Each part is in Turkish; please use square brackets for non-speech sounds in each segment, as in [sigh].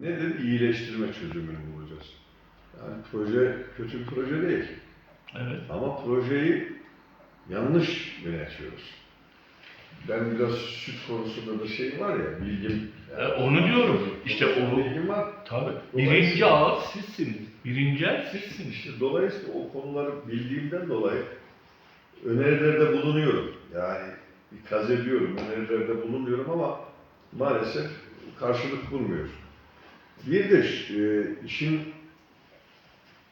Nedir? İyileştirme çözümünü bulacağız. Yani proje kötü bir proje değil. Evet. Ama projeyi yanlış yönetiyoruz. Ben biraz süt konusunda da şey var ya, bilgim. E, onu diyorum. İşte o- Bilgim var. Tabii. Birinci ağız sizsiniz. Birinci el sizsiniz. İşte dolayısıyla o konuları bildiğimden dolayı önerilerde bulunuyorum. Yani ikaz ediyorum, önerilerde bulunuyorum ama maalesef karşılık bulmuyor. Bir de e, işin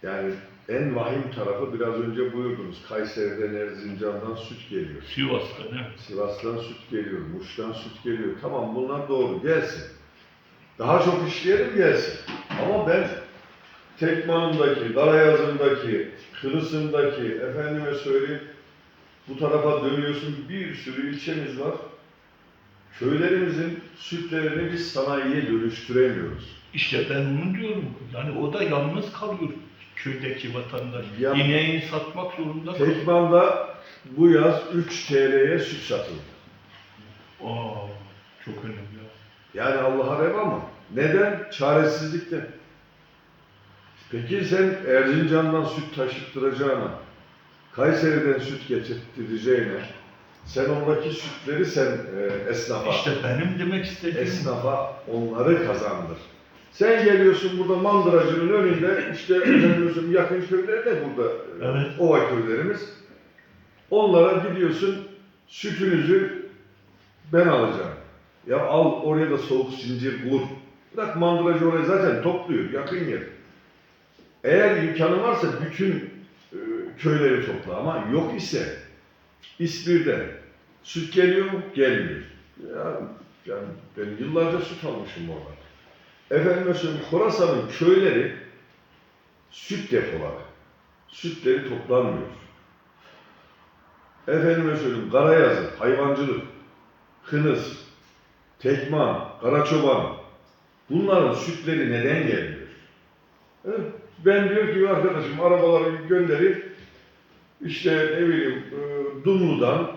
yani en vahim tarafı biraz önce buyurdunuz. Kayseri'den, Erzincan'dan süt geliyor. Sivas'ta ne? Sivas'tan süt geliyor, Muş'tan süt geliyor. Tamam bunlar doğru, gelsin. Daha çok işleyelim gelsin. Ama ben Tekman'ındaki, Darayazı'ndaki, Kırısı'ndaki, efendime söyleyeyim, bu tarafa dönüyorsun bir sürü ilçemiz var. Köylerimizin sütlerini biz sanayiye dönüştüremiyoruz. İşte ben onu diyorum. Yani o da yalnız kalıyor köydeki vatandaş. Ya- İneğini satmak zorunda kalıyor. Tekman'da bu yaz 3 TL'ye süt satıldı. Aa, çok önemli. Yani Allah'a reva mı? Neden? Çaresizlikten. Peki sen Erzincan'dan süt taşıttıracağına, Kayseri'den süt getirttireceğine, sen oradaki sütleri sen e, esnafa, İşte benim demek istediğim esnafa onları kazandır. Sen geliyorsun burada mandıracının önünde, işte efendim yakın köyler de burada, e, Evet. ova köylerimiz. Onlara gidiyorsun, sütünüzü ben alacağım. Ya al oraya da soğuk zincir vur. Bırak mandıracı orayı zaten topluyor, yakın yer. Eğer imkanı varsa bütün e, köyleri topla ama yok ise İspir'de süt geliyor mu? Gelmiyor. Ya, yani ben yıllarca süt almışım orada. Efendim söyleyeyim Khorasan'ın köyleri süt depoları. Sütleri toplanmıyor. Efendime söyleyeyim Karayazı, hayvancılık, Kınız, Tekman, Karaçoban bunların sütleri neden gelmiyor? Ben diyor ki arkadaşım arabaları gönderip işte ne bileyim e, Dumlu'dan,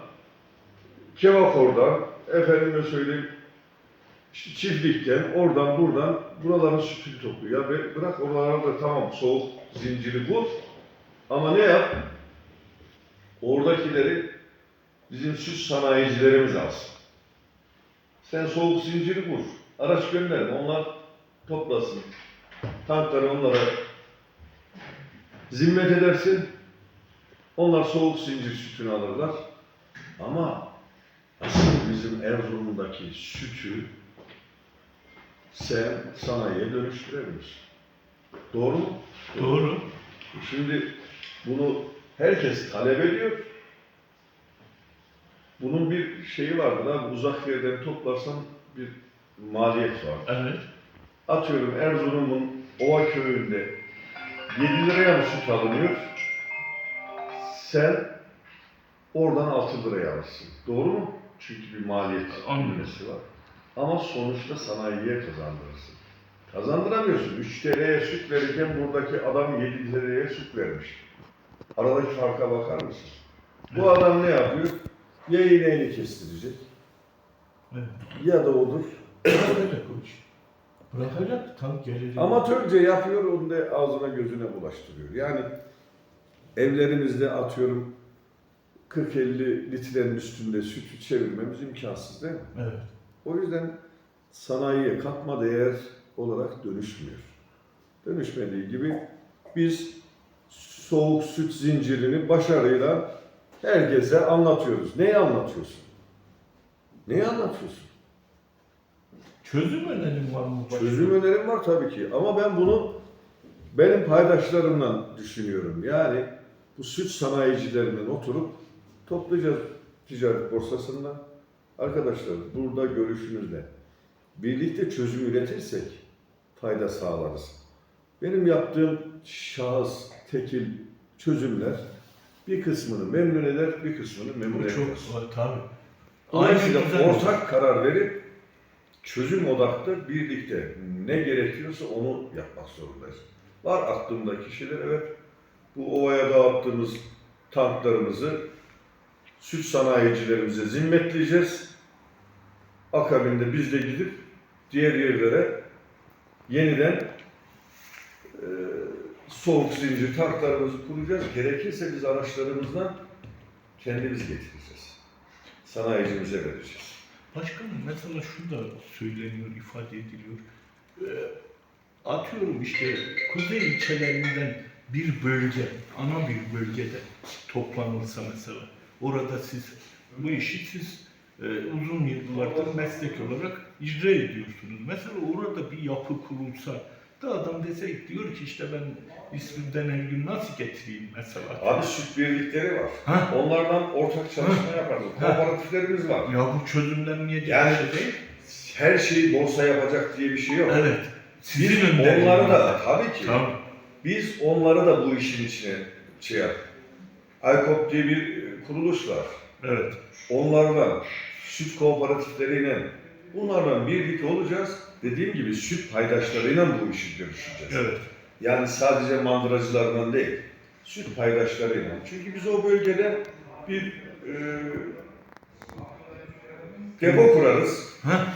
Kevakor'dan, efendime söyleyeyim çiftlikten, oradan buradan buraların sütünü topluyor. Ya bırak oralarda tamam soğuk zinciri bul ama ne yap? Oradakileri bizim süt sanayicilerimiz alsın. Sen soğuk zinciri kur. Araç gönderme. Onlar toplasın. Tankları onlara zimmet edersin. Onlar soğuk zincir sütünü alırlar. Ama asıl bizim Erzurum'daki sütü sen sanayiye dönüştüremiyorsun. Doğru mu? doğru. Şimdi bunu herkes talep ediyor. Bunun bir şeyi vardır abi, uzak yerden toplarsan bir maliyet var. Evet. Atıyorum Erzurum'un Ova köyünde 7 liraya mı süt alınıyor? Sen oradan 6 liraya alırsın. Doğru mu? Çünkü bir maliyet Anladım. var. Ama sonuçta sanayiye kazandırırsın. Kazandıramıyorsun. 3 TL'ye süt verirken buradaki adam 7 liraya süt vermiş. Aradaki farka bakar mısın? Bu adam ne yapıyor? Ya ineğini kestirecek Evet. ya da odur. Bırakacak o iş. Bırakacak tabii gelir. Amatörce yapıyor, onu da ağzına gözüne bulaştırıyor. Yani evlerimizde atıyorum 40-50 litrenin üstünde sütü çevirmemiz imkansız değil mi? Evet. O yüzden sanayiye katma değer olarak dönüşmüyor. Dönüşmediği gibi biz soğuk süt zincirini başarıyla herkese anlatıyoruz. Neyi anlatıyorsun? Neyi anlatıyorsun? Çözüm önerim var mı? Çözüm önerim var tabii ki ama ben bunu benim paydaşlarımla düşünüyorum. Yani bu süt sanayicilerinden oturup toplayacağız ticaret borsasından. Arkadaşlar burada görüşünüz ne? Birlikte çözüm üretirsek fayda sağlarız. Benim yaptığım şahıs, tekil çözümler bir kısmını memnun eder, bir kısmını memnun etmez. çok tabii. Dolayısıyla ortak karar verip çözüm odaklı birlikte ne gerekiyorsa onu yapmak zorundayız. Var aklımda kişiler evet bu ovaya dağıttığımız tanklarımızı süt sanayicilerimize zimmetleyeceğiz. Akabinde biz de gidip diğer yerlere yeniden e, soğuk zincir tanklarımızı kuracağız. Gerekirse biz araçlarımızdan kendimiz getireceğiz. Sanayicimize vereceğiz. Başkanım mesela şu da söyleniyor, ifade ediliyor. Ee, atıyorum işte kuzey ilçelerinden bir bölge, ana bir bölgede toplanılsa mesela, orada siz bu işi siz e, uzun yıllardır meslek olarak icra ediyorsunuz. Mesela orada bir yapı kurulsa da adam dese diyor ki işte ben İsviçre'den her gün nasıl getireyim mesela. Abi süt birlikleri var. Ha? Onlardan ortak çalışma yaparız. Kooperatiflerimiz var. Ya bu çözümlenmeyecek Yani- bir şey değil. Her şeyi borsa yapacak diye bir şey yok. Evet. Biz Sizin onları önderliğinizde. da tabii ki Tamam. biz onları da bu işin içine şey yap. Aykop diye bir kuruluş var. Evet. Onlardan süt kooperatifleriyle bunlardan birlikte olacağız. Dediğim gibi süt paydaşlarıyla bu işi görüşeceğiz. Evet. Yani sadece mandıracılarından değil, süt paydaşlarıyla. Çünkü biz o bölgede bir e, depo kurarız. Ha?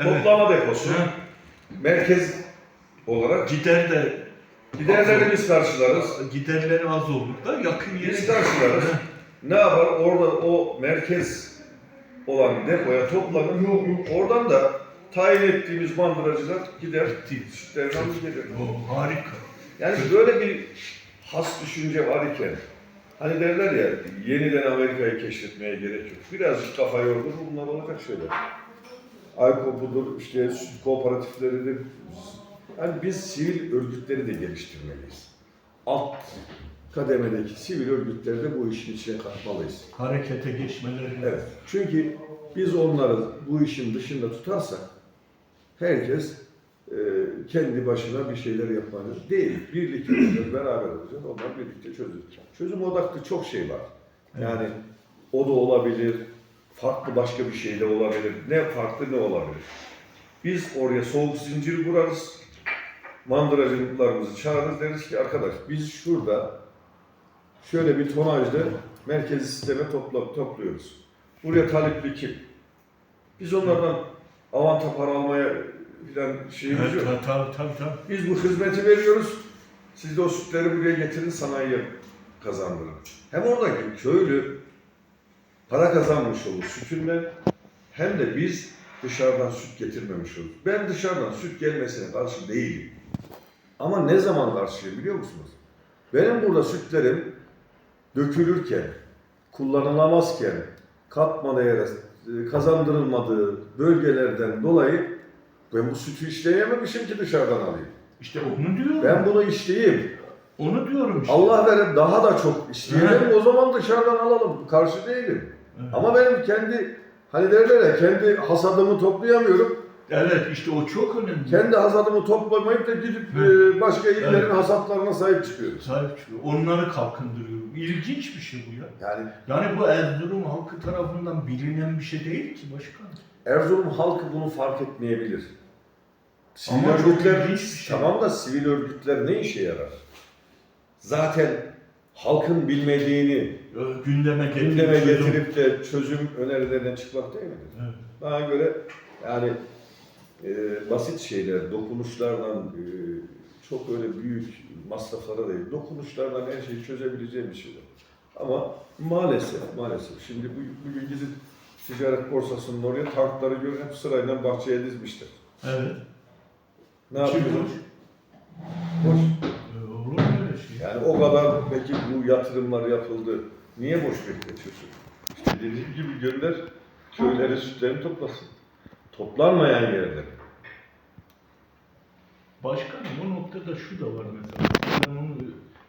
Evet. Toplama deposu. Ha? Merkez olarak Gider de giderleri biz karşılarız. giderleri az olur da yakın yere Biz karşılarız. Ne yapar? Orada o merkez olan depoya toplanır. Oradan da tayin ettiğimiz mandıracılar gider. Sütlerini alır gelir. O harika. Yani böyle bir has düşünce var iken hani derler ya yeniden Amerika'yı keşfetmeye gerek yok. Birazcık kafa yordur bunlar olacak şeyler. Aykopu'dur, işte süt kooperatifleridir. Yani biz sivil örgütleri de geliştirmeliyiz. Alt kademedeki sivil örgütleri de bu işin içine katmalıyız. Harekete geçmeleri. Evet. Çünkü biz onları bu işin dışında tutarsak herkes e, kendi başına bir şeyler yapmalı. Değil. Birlikte olacağız, beraber olacağız. Onlar birlikte çözecek. Çözüm odaklı çok şey var. Yani o da olabilir, farklı başka bir şey de olabilir. Ne farklı ne olabilir. Biz oraya soğuk zincir kurarız. Mandıracılarımızı çağırırız deriz ki arkadaş biz şurada şöyle bir tonajda merkezi sisteme topla, topluyoruz. Buraya talipli kim? Biz onlardan avanta para almaya filan şeyimiz yok. tabii tabii tabii. tabii. Biz bu hizmeti veriyoruz. Siz de o sütleri buraya getirin sanayiye kazandırın. Hem oradaki köylü para kazanmış olur sütünden hem de biz dışarıdan süt getirmemiş oluruz. Ben dışarıdan süt gelmesine karşı değilim. Ama ne zaman karşıyım biliyor musunuz? Benim burada sütlerim dökülürken, kullanılamazken, katma değere e, kazandırılmadığı bölgelerden dolayı ben bu sütü işleyememişim ki dışarıdan alayım. İşte onu diyorum. Ben bunu işleyeyim. Onu diyorum işte. Allah verir daha da çok isteyelim o zaman dışarıdan alalım. Karşı değilim. Evet. Ama benim kendi hani derler ya kendi hasadımı toplayamıyorum. Evet işte o çok önemli. Kendi hasadımı toplamayıp da gidip e, başka illerin Evet. hasatlarına sahip çıkıyoruz. Sahip çıkıyor. Onları kalkındırıyorum. İlginç bir şey bu ya. Yani Yani bu Erzurum halkı tarafından bilinen bir şey değil ki başkan. Erzurum halkı bunu fark etmeyebilir. Sivil Ama örgütler, şey. tamam da sivil örgütler ne işe yarar? Zaten halkın bilmediğini Gündeme getirip gündeme getirip de çözüm önerilerine çıkmak değil midir? Evet. Bana göre yani e, basit şeyler, dokunuşlardan e, çok öyle büyük masraflara değil, dokunuşlardan her şeyi çözebileceğim bir şeyler. Ama maalesef, maalesef şimdi bu, bugün gidip ticaret borsasının oraya tankları görün hep sırayla bahçeye dizmişler. Evet. Ne yapıyoruz? boş? Ee, Olur mu öyle şey? Yani o kadar peki bu yatırımlar yapıldı. Niye boş bekletiyorsun? İşte dediğim gibi gönder köyleri sütlerini toplasın. Toplanmayan yerler. Başkanım o noktada şu da var mesela. Ben onu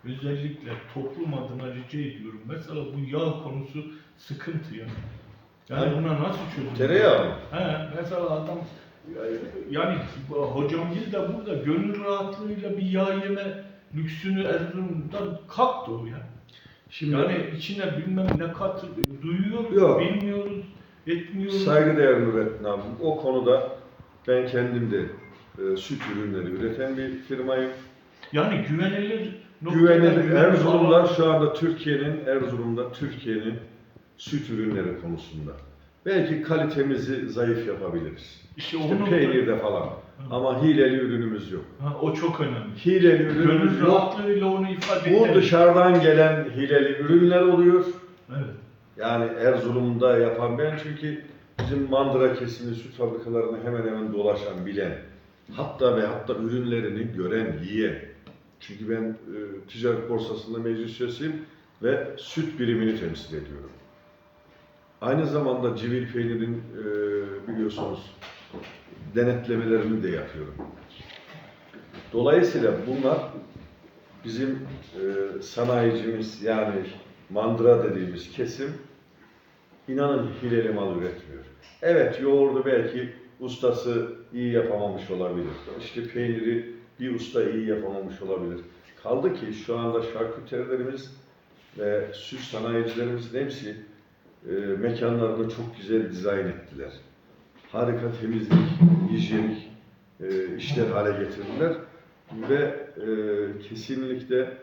özellikle toplum adına rica ediyorum. Mesela bu yağ konusu sıkıntı ya. Yani Ha. buna nasıl çözüm? Tereyağı mı? He, mesela adam yani bu hocam değil de burada gönül rahatlığıyla bir yağ yeme lüksünü Erzurum'dan kalktı o ya. Şimdi Yani içine bilmem ne kat duyuyoruz, Yok. bilmiyoruz, etmiyoruz. Saygıdeğer Nurettin abi, o konuda ben kendim de e, süt ürünleri üreten bir firmayım. Yani güvenilir Güvenilir, alan- şu anda Türkiye'nin, Erzurum'da Türkiye'nin süt ürünleri konusunda belki kalitemizi zayıf yapabiliriz. İşte İşte onun peynirde falan. Ama hileli ürünümüz yok. Ha, o çok önemli. Hileli ürünümüz Gönül yok. rahatlığıyla onu ifade Bu dışarıdan gelen hileli ürünler oluyor. Evet. Yani Erzurum'da yapan ben çünkü bizim mandıra kesimi süt fabrikalarını hemen hemen dolaşan, bilen, hatta ve hatta ürünlerini gören, yiyen. Çünkü ben e, ticaret borsasında meclis üyesiyim ve süt birimini temsil ediyorum. Aynı zamanda civil peynirin e, biliyorsunuz denetlemelerini de yapıyorum. Dolayısıyla bunlar bizim e, sanayicimiz yani mandıra dediğimiz kesim inanın hileli mal üretmiyor. Evet yoğurdu belki ustası iyi yapamamış olabilir. İşte peyniri bir usta iyi yapamamış olabilir. Kaldı ki şu anda şarküterilerimiz ve süt sanayicilerimizin hepsi e, mekanlarını çok güzel dizayn ettiler. Harika temizlik, hijyenik e, işler hale getirdiler ve e, kesinlikle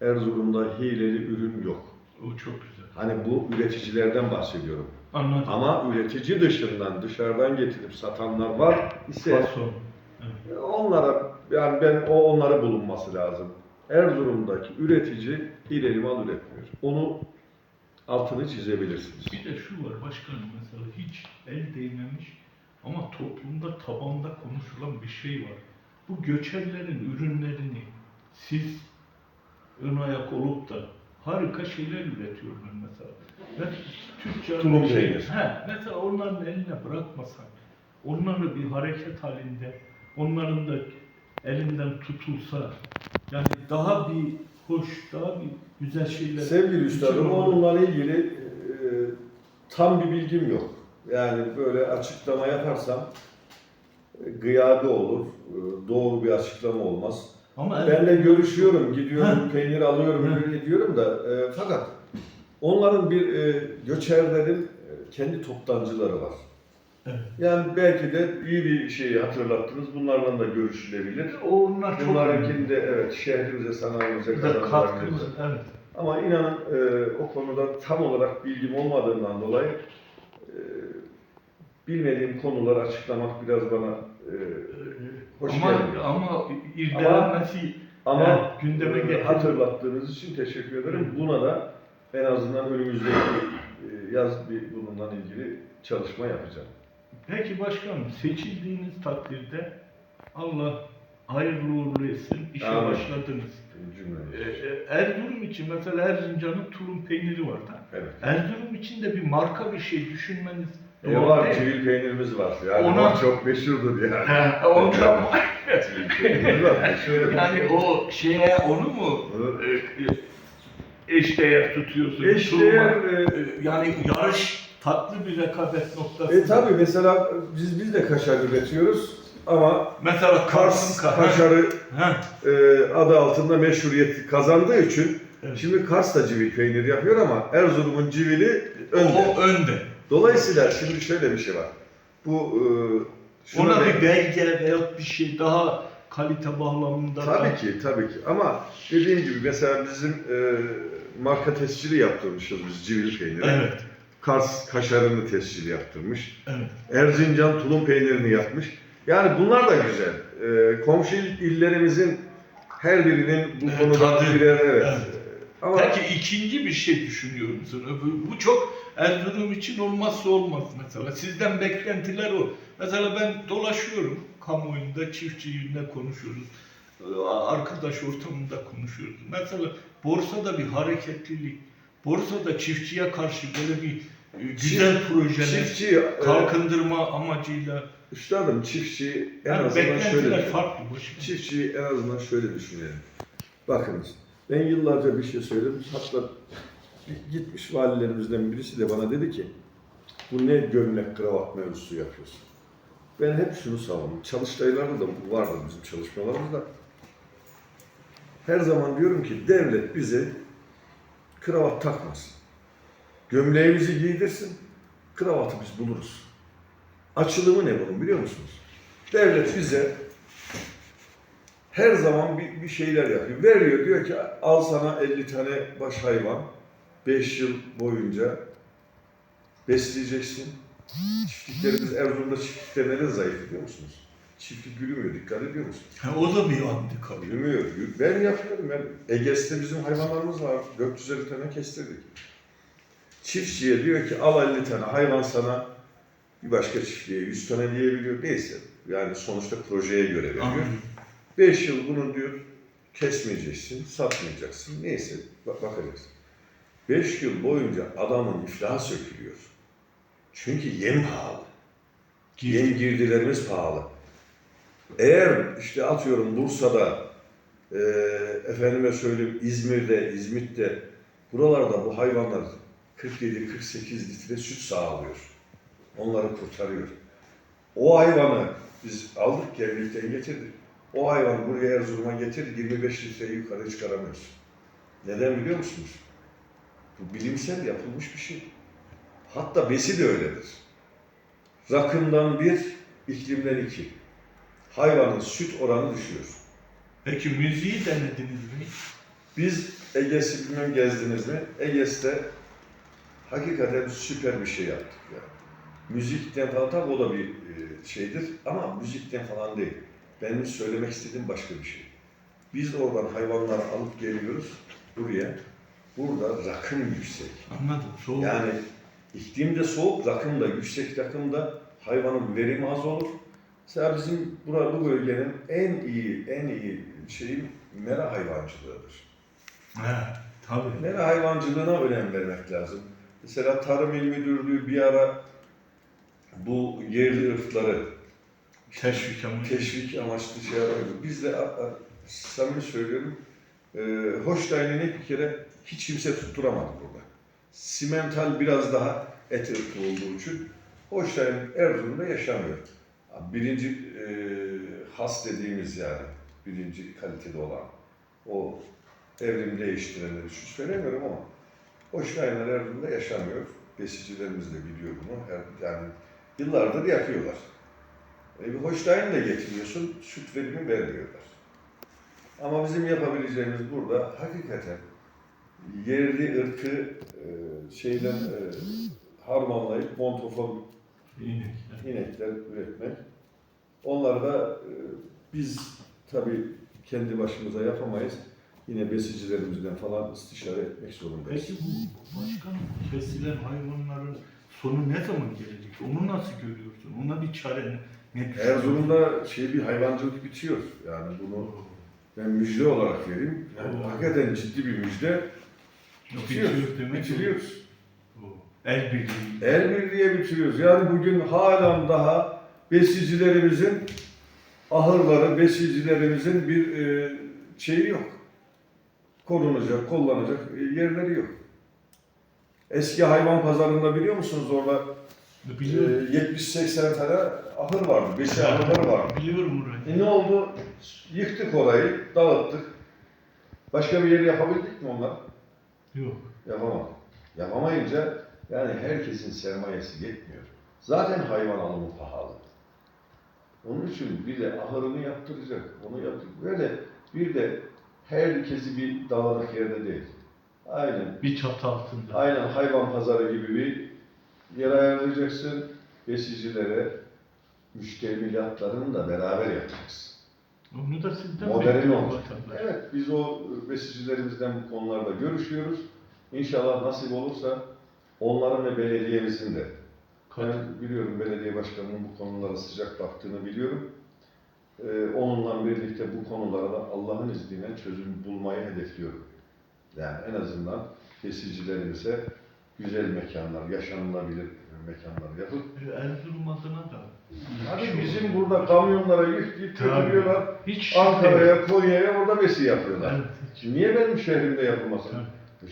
Erzurum'da hileli ürün yok. O çok güzel. Hani bu üreticilerden bahsediyorum. Anladım. Ama üretici dışından, dışarıdan getirip satanlar var ise Fason. onlara yani ben o onlara bulunması lazım. Erzurum'daki üretici hileli mal üretmiyor. Onu altını çizebilirsiniz. Bir de şu var başkanım mesela hiç el değmemiş ama toplumda tabanda konuşulan bir şey var. Bu göçerlerin ürünlerini siz ön ayak olup da harika şeyler üretiyorlar mesela. Ve tüccar Tulum şey, he, mesela onların eline bırakmasan, onları bir hareket halinde, onların da elinden tutulsa, yani daha bir hoş, daha bir güzel şeyler. Sevgili üstadım, onunla ilgili e, tam bir bilgim yok. Yani böyle açıklama yaparsam e, gıyabi olur, e, doğru bir açıklama olmaz. Ama Ben de görüşüyorum, gidiyorum, Ha. peynir alıyorum, öyle ediyorum da e, fakat onların bir e, göçerlerin e, kendi toptancıları var. Evet. Yani belki de iyi bir şeyi hatırlattınız. Bunlarla da görüşülebilir. onlar çok önemli. Bunlarınkinde evet şehrimize, sanayimize Bir de kazandırabilir. katkımız, evet. Ama inanın e, o konuda tam olarak bilgim olmadığından dolayı e, bilmediğim konuları açıklamak biraz bana e, hoş ama, gelmiyor. ama irdelenmesi Ama Evet, gündeme e, hatırlattığınız için teşekkür ederim. Buna da en azından önümüzdeki e, yaz bir bununla ilgili çalışma yapacağım. Peki başkanım seçildiğiniz takdirde Allah hayırlı uğurlu etsin. İşe Amin. başladınız. Cümle. Ee, Erzurum için mesela Erzincan'ın tulum peyniri var da. Evet. Erzurum için de bir marka bir şey düşünmeniz E, doğru var, değil. civil peynirimiz var. Yani Ona- o çok meşhurdur yani. Ondan Civil [laughs] peynirimiz var, meşhurdur. yani o şeye onu mu e, eşdeğer tutuyorsunuz? Eşdeğer, e, E, yani yarış tatlı bir rekabet noktası. E tabi mesela biz biz de kaşar üretiyoruz ama Mesela Kars kaşarı Ha, e, adı altında meşhuriyet kazandığı için Evet. şimdi Kars da civil peynir yapıyor ama Erzurum'un civili önde. o önde. Dolayısıyla şimdi şöyle bir şey var. Bu e, şuna Ona bir belge veya bir şey daha kalite bağlamında Tabii da- ki, tabii ki. Ama dediğim gibi mesela bizim e, marka tescili yaptırmışız biz civil peyniri. Evet, Kars kaşarını tescili yaptırmış. evet. Erzincan tulum peynirini yapmış. Yani bunlar da güzel. E, komşu il- illerimizin her birinin bu Evet, konuda birer evet. Evet. Ama Peki ikinci bir şey düşünüyor musun? Bu çok Erzurum için olmazsa olmaz mesela. Sizden beklentiler o. Mesela ben dolaşıyorum kamuoyunda çiftçiyle konuşuyoruz. Ee, Arkadaş ortamında konuşuyoruz. Mesela borsada bir hareketlilik, borsada çiftçiye karşı böyle bir e, güzel projeler, çiftçi, e, kalkındırma amacıyla üstadım çiftçi en yani azından şöyle farklı. Çiftçiyi en azından şöyle düşünelim. Bakınız ben yıllarca bir şey söyledim. Hatta gitmiş valilerimizden birisi de bana dedi ki bu ne gömlek kravat mevzusu yapıyorsun. Ben hep şunu savundum. Çalıştaylarda da bu vardı bizim çalışmalarımızda. Her zaman diyorum ki devlet bize kravat takmasın. Gömleğimizi giydirsin, kravatı biz buluruz. Açılımı ne bunun biliyor musunuz? Devlet bize her zaman bir, bir şeyler yapıyor. Veriyor diyor ki al sana 50 tane baş hayvan 5 yıl boyunca besleyeceksin. Çiftliklerimiz Erzurum'da çiftlikler neden zayıf biliyor musunuz? Çiftlik yürümüyor, dikkat ediyor musunuz? Ha, o da bir handikap. Yürümüyor. Yürü- Ben yapıyorum. Ben Eges'te bizim hayvanlarımız var. 450 tane kestirdik. Çiftçiye diyor ki al 50 tane hayvan sana bir başka çiftliğe 100 tane diyebiliyor. Neyse. Yani sonuçta projeye göre veriyor. Anladım. 5 yıl bunu diyor kesmeyeceksin, satmayacaksın. Neyse bak bakacaksın. 5 yıl boyunca adamın iflahı sökülüyor. Çünkü yem pahalı. Yem girdilerimiz pahalı. Eğer işte atıyorum Bursa'da, e, efendime söyleyeyim İzmir'de, İzmit'te buralarda bu hayvanlar 47-48 litre süt sağlıyor. Onları kurtarıyor. O hayvanı biz aldık gemlikten getirdik. O hayvanı buraya Erzurum'a getir 25 litreyi yukarı çıkaramıyorsun. Neden biliyor musunuz? Bu bilimsel yapılmış bir şey. Hatta besi de öyledir. Rakımdan bir, iklimden iki. Hayvanın süt oranı düşüyor. Peki müziği denediniz mi? Biz Eges'i bilmem gezdiniz mi? Eges'te hakikaten süper bir şey yaptık ya. Müzikten falan tabii o da bir e, şeydir ama müzikten falan değil. Benim söylemek istediğim başka bir şey. Biz oradan hayvanları alıp geliyoruz buraya. Burada rakım yüksek. Anladım. Soğuk. Yani iklim de soğuk, rakım da yüksek rakımda hayvanın verimi az olur. Mesela bizim burada bu bölgenin en iyi en iyi şeyi mera hayvancılığıdır. Ha, tabii. Mera hayvancılığına önem vermek lazım. Mesela Tarım İl Müdürlüğü bir ara bu yerli ırkları Teşvik ama. teşvik amaçlı şey yapıyordu. Biz de samimi söylüyorum, e, Hoştay'ını bir kere hiç kimse tutturamadı burada. Simental biraz daha et ırkı olduğu için Hoştay'ın Erzurum'da yaşamıyor. Birinci e, has dediğimiz yani, birinci kalitede olan o evrim değiştirenleri şu söylemiyorum ama Hoştay'ınlar Erzurum'da yaşamıyor. Besicilerimiz de biliyor bunu. Yani yıllardır yapıyorlar. E, bir Holstein de getiriyorsun, süt verimi vermiyorlar. Ama bizim yapabileceğimiz burada hakikaten yerli ırkı e, şeyden e, harmanlayıp montofon İnekler. inekler üretmek. Onları da e, biz tabii kendi başımıza yapamayız. Yine besicilerimizden falan istişare etmek zorundayız. Peki bu başkanım kesilen hayvanların sonu ne zaman gelecek? Onu nasıl görüyorsun? Ona bir çare ne? Erzurum'da şey bir hayvancılık bitiyor. Yani bunu ben müjde olarak vereyim. Yani Oo. hakikaten ciddi bir müjde. Bitiriyoruz. O, El birliği. El birliğe bitiriyoruz. Yani bugün halen daha besicilerimizin ahırları, besicilerimizin bir e, şeyi yok. Korunacak, kullanacak e, yerleri yok. Eski hayvan pazarında biliyor musunuz orada e, Biliyorum. 70-80 tane ahır vardı, besi ahırları vardı. Biliyorum orayı. E ne oldu? Yıktık orayı, dağıttık. Başka bir yer yapabildik mi onlar? Yok. Yapamadık. Yapamayınca yani herkesin sermayesi yetmiyor. Zaten hayvan alımı pahalı. Onun için bir de ahırını yaptıracak, onu yaptıracak. Böyle bir de herkesi bir dağınık yerde değil. Aynen. Bir çatı altında. Aynen hayvan pazarı gibi bir yer ayarlayacaksın. Besicilere müştemilatlarını da beraber yapacaksın. Onu da sizden Modern olmuş. Evet, biz o besicilerimizden bu konularda görüşüyoruz. İnşallah nasip olursa onların ve belediyemizin de. Ben biliyorum belediye başkanının bu konulara sıcak baktığını biliyorum. Ee, onunla birlikte bu konulara da Allah'ın izniyle çözüm bulmayı hedefliyorum. Yani en azından besicilerimize güzel mekanlar, yaşanılabilir mekanlar yapıp Erzurum adına da. Hadi bizim burada kamyonlara yükleyip Tabii. götürüyorlar. Hiç Ankara'ya, Konya'ya orada besi yapıyorlar. Evet. Şimdi Niye benim şehrimde yapılmasın?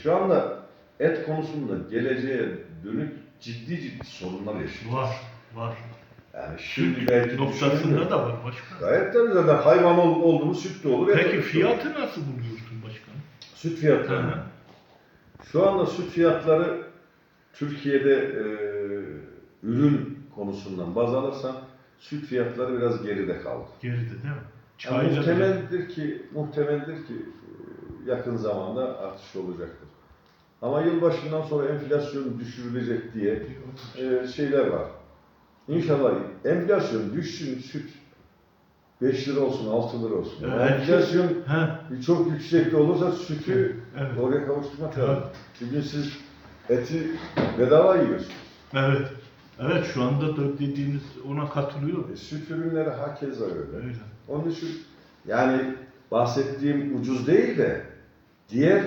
Şu anda et konusunda geleceğe dönük ciddi ciddi sorunlar yaşıyoruz. Var. Var. Yani şimdi belki noktasında da var başkan. Gayet tabii zaten hayvan ol, oldu mu süt de olur. et de Peki olur. fiyatı nasıl buluyorsun başkanım? Süt fiyatları. Hı hı. Şu anda süt fiyatları Türkiye'de e, ürün konusundan baz alırsan süt fiyatları biraz geride kaldı. Geride değil mi? Yani Çayla bile- muhtemeldir ki muhtemeldir ki e, yakın zamanda artış olacaktır. Ama yılbaşından sonra enflasyon düşürülecek diye e, şeyler var. İnşallah enflasyon düşsün süt 5 lira olsun 6 lira olsun. Evet. Enflasyon He, çok yüksekte olursa sütü evet. oraya kavuşturmak lazım. Çünkü siz eti bedava yiyorsunuz. Evet. Evet şu anda da dediğiniz ona katılıyorum. E, süt ürünleri hakeza öyle. Öyle. Onun için yani bahsettiğim ucuz değil de diğer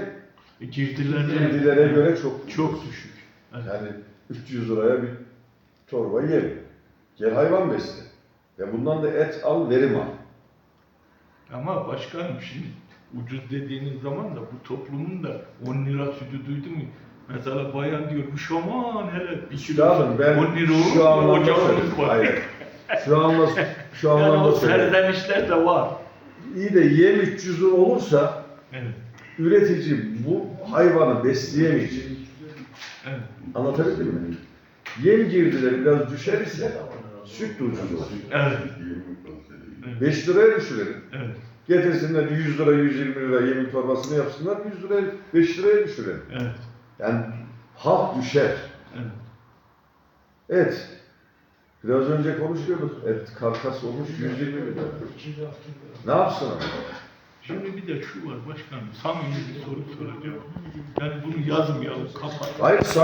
E, Girdiler girdilere göre çok çok düşük. Evet. Yani 300 liraya bir torba yerim. Gel hayvan besle. Ya bundan da et al, verim al. Ama başkanım şimdi ucuz dediğiniz zaman da bu toplumun da 10 lira sütü duydu mu? Mesela bayan diyormuş aman hele bir kilo Üstadım ben 10 lira olur şu anlamda. Hayır. Şu anlamda, şu Yani anlamda o söylüyorum. serzenişler de var. İyi de yem 300 lira olursa Evet. üretici bu hayvanı besleyemeyecek. Evet. Anlatabildim mi? Yem girdileri biraz düşer ise süt de ucuz olur. Evet. 5 liraya düşürelim. Evet. Getirsinler 100 lira 120 lira yemin torbasını yapsınlar 100 liraya 5 liraya düşürelim. Evet. Yani halk düşer. Evet. Et. Biraz önce konuşuyorduk. Et karkas olmuş 120 lira. Ne yapsın adam? Şimdi bir de şu var başkanım. Samimi bir soru soracağım. Yani bunu yazmayalım kapat. Hayır